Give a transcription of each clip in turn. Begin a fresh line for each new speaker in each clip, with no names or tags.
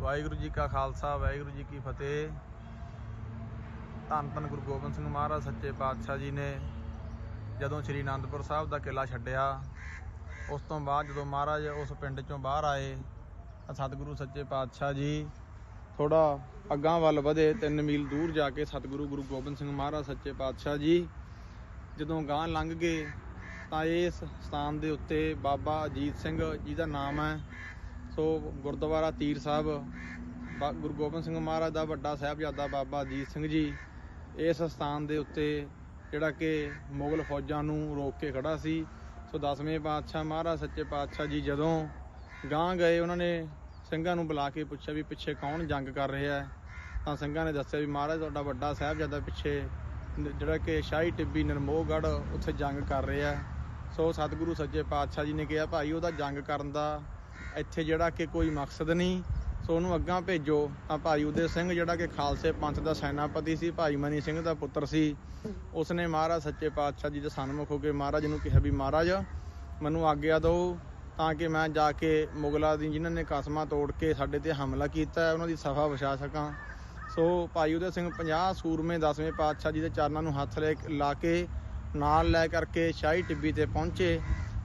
ਵਾਹਿਗੁਰੂ ਜੀ ਕਾ ਖਾਲਸਾ, ਵਾਹਿਗੁਰੂ ਜੀ ਕੀ ਫਤਿਹ। ਧੰਨ ਧੰਨ ਗੁਰੂ ਗੋਬਿੰਦ ਸਿੰਘ ਮਹਾਰਾਜ, ਸੱਚੇ ਪਾਤਸ਼ਾਹ ਜੀ ਨੇ ਜਦੋਂ ਸ੍ਰੀ ਅਨੰਦਪੁਰ ਸਾਹਿਬ ਦਾ ਕਿਲਾ ਛੱਡਿਆ, ਉਸ ਤੋਂ ਬਾਅਦ ਜਦੋਂ ਮਹਾਰਾਜ ਉਸ ਪਿੰਡ ਚੋਂ ਬਾਹਰ ਆਏ, ਤਾਂ ਸਤਿਗੁਰੂ ਸੱਚੇ ਪਾਤਸ਼ਾਹ ਜੀ ਥੋੜਾ ਅੱਗਾਂ ਵੱਲ ਵਧੇ 3 ਮੀਲ ਦੂਰ ਜਾ ਕੇ ਸਤਿਗੁਰੂ ਗੁਰੂ ਗੋਬਿੰਦ ਸਿੰਘ ਮਹਾਰਾਜ, ਸੱਚੇ ਪਾਤਸ਼ਾਹ ਜੀ ਜਦੋਂ ਗਾਂ ਲੰਘ ਗਏ, ਤਾਂ ਇਸ ਸਥਾਨ ਦੇ ਉੱਤੇ ਬਾਬਾ ਅਜੀਤ ਸਿੰਘ ਜੀ ਦਾ ਨਾਮ ਹੈ ਸੋ ਗੁਰਦੁਆਰਾ ਤੀਰ ਸਾਹਿਬ, ਬਾ- ਗੁਰੂ ਗੋਬਿੰਦ ਸਿੰਘ ਮਹਾਰਾਜ ਦਾ ਵੱਡਾ ਸਾਹਿਬਜ਼ਾਦਾ ਬਾਬਾ ਅਜੀਤ ਸਿੰਘ ਜੀ, ਇਸ ਸਥਾਨ ਦੇ ਉੱਤੇ ਜਿਹੜਾ ਕਿ ਮੁਗਲ ਫੌਜਾਂ ਨੂੰ ਰੋਕ ਕੇ ਖੜਾ ਸੀ। ਸੋ ਦਸਵੇਂ ਪਾਤਸ਼ਾਹ ਮਹਾਰਾਜ, ਸੱਚੇ ਪਾਤਸ਼ਾਹ ਜੀ ਜਦੋਂ ਗਾਂ ਗਏ, ਉਹਨਾਂ ਨੇ ਸਿੰਘਾਂ ਨੂੰ ਬੁਲਾ ਕੇ ਪੁੱਛਿਆ ਵੀ ਪਿੱਛੇ ਕੌਣ ਜੰਗ ਕਰ ਰਿਹਾ ਹੈ? ਤਾਂ ਸਿੰਘਾਂ ਨੇ ਦੱਸਿਆ ਵੀ ਮਹਾਰਾਜ, ਤੁਹਾਡਾ ਵੱਡਾ ਸਾਹਿਬਜ਼ਾਦਾ ਪਿੱਛੇ ਜਿਹੜਾ ਕਿ ਸ਼ਾਹੀ ਟਿੱਬੀ ਨਰਮੋਹਗੜ੍ਹ ਉੱਥੇ ਜੰਗ ਕਰ ਰਿਹਾ ਸੋ ਸਤਿਗੁਰੂ ਸੱਚੇ ਪਾਤਸ਼ਾਹ ਜੀ ਨੇ ਕਿਹਾ, ਭਾਈ, ਉਹਦਾ ਜੰਗ ਕਰਨ ਦਾ ਇੱਥੇ ਜਿਹੜਾ ਕਿ ਕੋਈ ਮਕਸਦ ਨਹੀਂ। ਸੋ ਉਹਨੂੰ ਅੱਗਾਂ ਭੇਜੋ। ਤਾਂ ਭਾਈ ਉਦੇ ਸਿੰਘ ਜਿਹੜਾ ਕਿ ਖਾਲਸੇ ਪੰਥ ਦਾ ਸੈਨਾਪਤੀ ਸੀ, ਭਾਈ ਮਨੀ ਸਿੰਘ ਦਾ ਪੁੱਤਰ ਸੀ। ਉਸਨੇ ਮਹਾਰਾਜ ਸੱਚੇ ਪਾਤਸ਼ਾਹ ਜੀ ਦੇ ਸਨਮੁਖ ਹੋ ਕੇ ਮਹਾਰਾਜ ਨੂੰ ਕਿਹਾ ਵੀ ਮਹਾਰਾਜ, ਮੈਨੂੰ ਆਗਿਆ ਦਿਓ ਤਾਂ ਕਿ ਮੈਂ ਜਾ ਕੇ ਮੁਗਲਾਂ ਦੀ ਜਿਨ੍ਹਾਂ ਨੇ ਕਸਮਾਂ ਤੋੜ ਕੇ ਸਾਡੇ ਤੇ ਹਮਲਾ ਕੀਤਾ ਉਹਨਾਂ ਦੀ ਸਫਾ ਵਿਛਾ ਸਕਾਂ। ਸੋ ਭਾਈ ਉਦੇ ਸਿੰਘ 50 ਸੂਰਮੇ 10ਵੇਂ ਪਾਤਸ਼ਾਹ ਜੀ ਦੇ ਚਰਨਾਂ ਨੂੰ ਹੱਥ ਲੈ ਲਾ ਕੇ ਨਾਲ ਲੈ ਕਰਕੇ ਸ਼ਾਹੀ ਟਿੱਬੀ ਤੇ ਪਹੁੰਚੇ।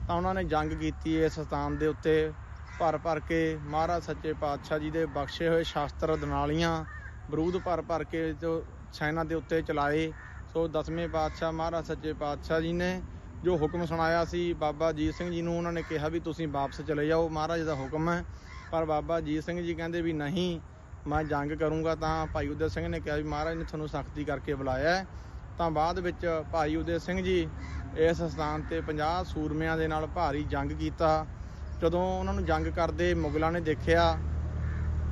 ਤਾਂ ਉਹਨਾਂ ਨੇ ਜੰਗ ਕੀਤੀ ਇਸ ਸਥਾਨ ਦੇ ਉੱਤੇ। ਭਰ ਭਰ ਕੇ ਮਹਾਰਾਜ ਸੱਚੇ ਪਾਤਸ਼ਾਹ ਜੀ ਦੇ ਬਖਸ਼ੇ ਹੋਏ ਸ਼ਾਸਤਰ ਦਨਾਲੀਆਂ ਬਰੂਦ ਭਰ ਭਰ ਕੇ ਜੋ ਸੈਨਾ ਦੇ ਉੱਤੇ ਚਲਾਏ, ਸੋ ਦਸਵੇਂ ਪਾਤਸ਼ਾਹ ਮਹਾਰਾਜ ਸੱਚੇ ਪਾਤਸ਼ਾਹ ਜੀ ਨੇ ਜੋ ਹੁਕਮ ਸੁਣਾਇਆ ਸੀ, ਬਾਬਾ ਅਜੀਤ ਸਿੰਘ ਜੀ ਨੂੰ ਉਹਨਾਂ ਨੇ ਕਿਹਾ ਵੀ ਤੁਸੀਂ ਵਾਪਸ ਚਲੇ ਜਾਓ, ਮਹਾਰਾਜ ਦਾ ਹੁਕਮ ਹੈ। ਪਰ ਬਾਬਾ ਅਜੀਤ ਸਿੰਘ ਜੀ ਕਹਿੰਦੇ ਵੀ ਨਹੀਂ, ਮੈਂ ਜੰਗ ਕਰੂੰਗਾ ਤਾਂ ਭਾਈ ਉਦੈ ਸਿੰਘ ਨੇ ਕਿਹਾ ਵੀ ਮਹਾਰਾਜ ਨੇ ਤੁਹਾਨੂੰ ਸਖਤੀ ਕਰਕੇ ਬੁਲਾਇਆ ਤਾਂ ਬਾਅਦ ਵਿੱਚ ਭਾਈ ਉਦੈ ਸਿੰਘ ਜੀ ਇਸ ਸਥਾਨ ਤੇ 50 ਸੂਰਮਿਆਂ ਦੇ ਨਾਲ ਭਾਰੀ ਜੰਗ ਕੀਤਾ। ਜਦੋਂ ਉਹਨਾਂ ਨੂੰ ਜੰਗ ਕਰਦੇ ਮੁਗਲਾਂ ਨੇ ਦੇਖਿਆ,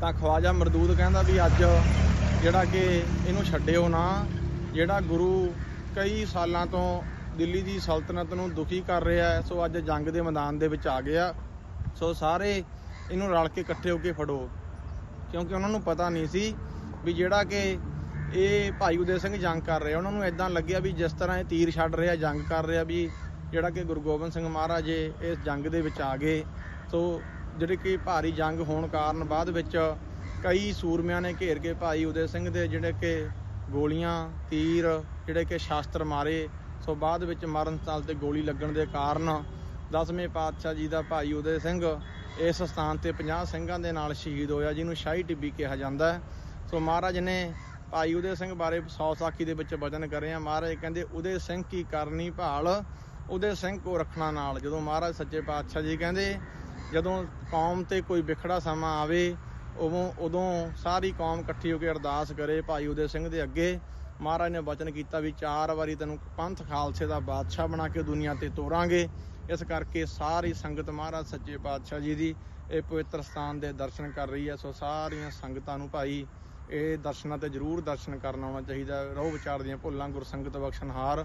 ਤਾਂ ਖਵਾਜਾ ਮਰਦੂਦ ਕਹਿੰਦਾ ਵੀ ਅੱਜ ਜਿਹੜਾ ਕਿ ਇਹਨੂੰ ਛੱਡਿਓ ਨਾ, ਜਿਹੜਾ ਗੁਰੂ ਕਈ ਸਾਲਾਂ ਤੋਂ ਦਿੱਲੀ ਦੀ ਸਲਤਨਤ ਨੂੰ ਦੁਖੀ ਕਰ ਰਿਹਾ ਹੈ, ਸੋ ਅੱਜ ਜੰਗ ਦੇ ਮੈਦਾਨ ਦੇ ਵਿੱਚ ਆ ਗਿਆ। ਸੋ ਸਾਰੇ ਇਹਨੂੰ ਰਲ ਕੇ ਇਕੱਠੇ ਹੋ ਕੇ ਫੜੋ, ਕਿਉਂਕਿ ਉਹਨਾਂ ਨੂੰ ਪਤਾ ਨਹੀਂ ਸੀ ਵੀ ਜਿਹੜਾ ਕਿ ਇਹ ਭਾਈ ਉਦੇ ਸਿੰਘ ਜੰਗ ਕਰ ਰਿਹਾ। ਉਹਨਾਂ ਨੂੰ ਇਦਾਂ ਲੱਗਿਆ ਵੀ ਜਿਸ ਤਰ੍ਹਾਂ ਇਹ ਤੀਰ ਛੱਡ ਰਿਹਾ, ਜੰਗ ਕਰ ਰਿਹਾ, ਵੀ ਜਿਹੜਾ ਕਿ ਗੁਰੂ ਗੋਬਿੰਦ ਸਿੰਘ ਮਹਾਰਾਜ ਇਸ ਜੰਗ ਦੇ ਵਿੱਚ ਆ ਗਏ। ਸੋ ਜਿਹੜੇ ਕਿ ਭਾਰੀ ਜੰਗ ਹੋਣ ਕਾਰਨ ਬਾਅਦ ਵਿੱਚ ਕਈ ਸੂਰਮਿਆਂ ਨੇ ਘੇਰ ਕੇ ਭਾਈ ਉਦੇ ਸਿੰਘ ਦੇ ਜਿਹੜੇ ਕਿ ਗੋਲੀਆਂ, ਤੀਰ, ਜਿਹੜੇ ਕਿ ਸ਼ਾਸਤਰ ਮਾਰੇ, ਸੋ ਬਾਅਦ ਵਿੱਚ ਮਰਨ ਸਥਲ ਤੇ ਗੋਲੀ ਲੱਗਣ ਦੇ ਕਾਰਨ ਦਸਵੇਂ ਪਾਤਸ਼ਾਹ ਜੀ ਦਾ ਭਾਈ ਉਦੇ ਸਿੰਘ ਇਸ ਸਥਾਨ ਤੇ 50 ਸਿੰਘਾਂ ਦੇ ਨਾਲ ਸ਼ਹੀਦ ਹੋਇਆ, ਜਿਹਨੂੰ ਸ਼ਾਹੀ ਟਿੱਬੀ ਕਿਹਾ ਜਾਂਦਾ ਹੈ। ਸੋ ਮਹਾਰਾਜ ਨੇ ਭਾਈ ਉਦੇ ਸਿੰਘ ਬਾਰੇ 100 ਸਾਖੀ ਦੇ ਵਿੱਚ ਵਚਨ ਕਰੇ ਆ ਮਹਾਰਾਜ ਕਹਿੰਦੇ, ਉਦੇ ਸਿੰਘ ਕੀ ਕਰਨੀ ਭਾਲ? ਉਹਦੇ ਸਿੰਘ ਕੋ ਰੱਖਣਾ ਨਾਲ। ਜਦੋਂ ਮਹਾਰਾਜ ਸੱਚੇ ਪਾਤਸ਼ਾਹ ਜੀ ਕਹਿੰਦੇ, ਜਦੋਂ ਕੌਮ ਤੇ ਕੋਈ ਵਿਖੜਾ ਸਮਾਂ ਆਵੇ, ਉਦੋਂ ਉਦੋਂ ਸਾਰੀ ਕੌਮ ਇਕੱਠੀ ਹੋ ਕੇ ਅਰਦਾਸ ਕਰੇ ਭਾਈ ਉਹਦੇ ਸਿੰਘ ਦੇ ਅੱਗੇ। ਮਹਾਰਾਜ ਨੇ ਵਚਨ ਕੀਤਾ ਵੀ ਚਾਰ ਵਾਰੀ ਤੈਨੂੰ ਪੰਥ ਖਾਲਸੇ ਦਾ ਬਾਦਸ਼ਾਹ ਬਣਾ ਕੇ ਦੁਨੀਆ ਤੇ ਤੋਰਾਂਗੇ। ਇਸ ਕਰਕੇ ਸਾਰੀ ਸੰਗਤ ਮਹਾਰਾਜ ਸੱਚੇ ਪਾਤਸ਼ਾਹ ਜੀ ਦੀ ਇਹ ਪਵਿੱਤਰ ਸਥਾਨ ਦੇ ਦਰਸ਼ਨ ਕਰ ਰਹੀ ਹੈ। ਸੋ ਸਾਰੀਆਂ ਸੰਗਤਾਂ ਨੂੰ ਭਾਈ ਇਹ ਦਰਸ਼ਨਾਂ ਤੇ ਜ਼ਰੂਰ ਦਰਸ਼ਨ ਕਰਨ ਆਉਣਾ ਚਾਹੀਦਾ ਹੈ। ਰੋਹ ਵਿਚਾਰ ਦੀਆਂ ਭੁੱਲਾਂ, ਗੁਰਸੰਗਤ ਬਖਸ਼ਣਹਾਰ।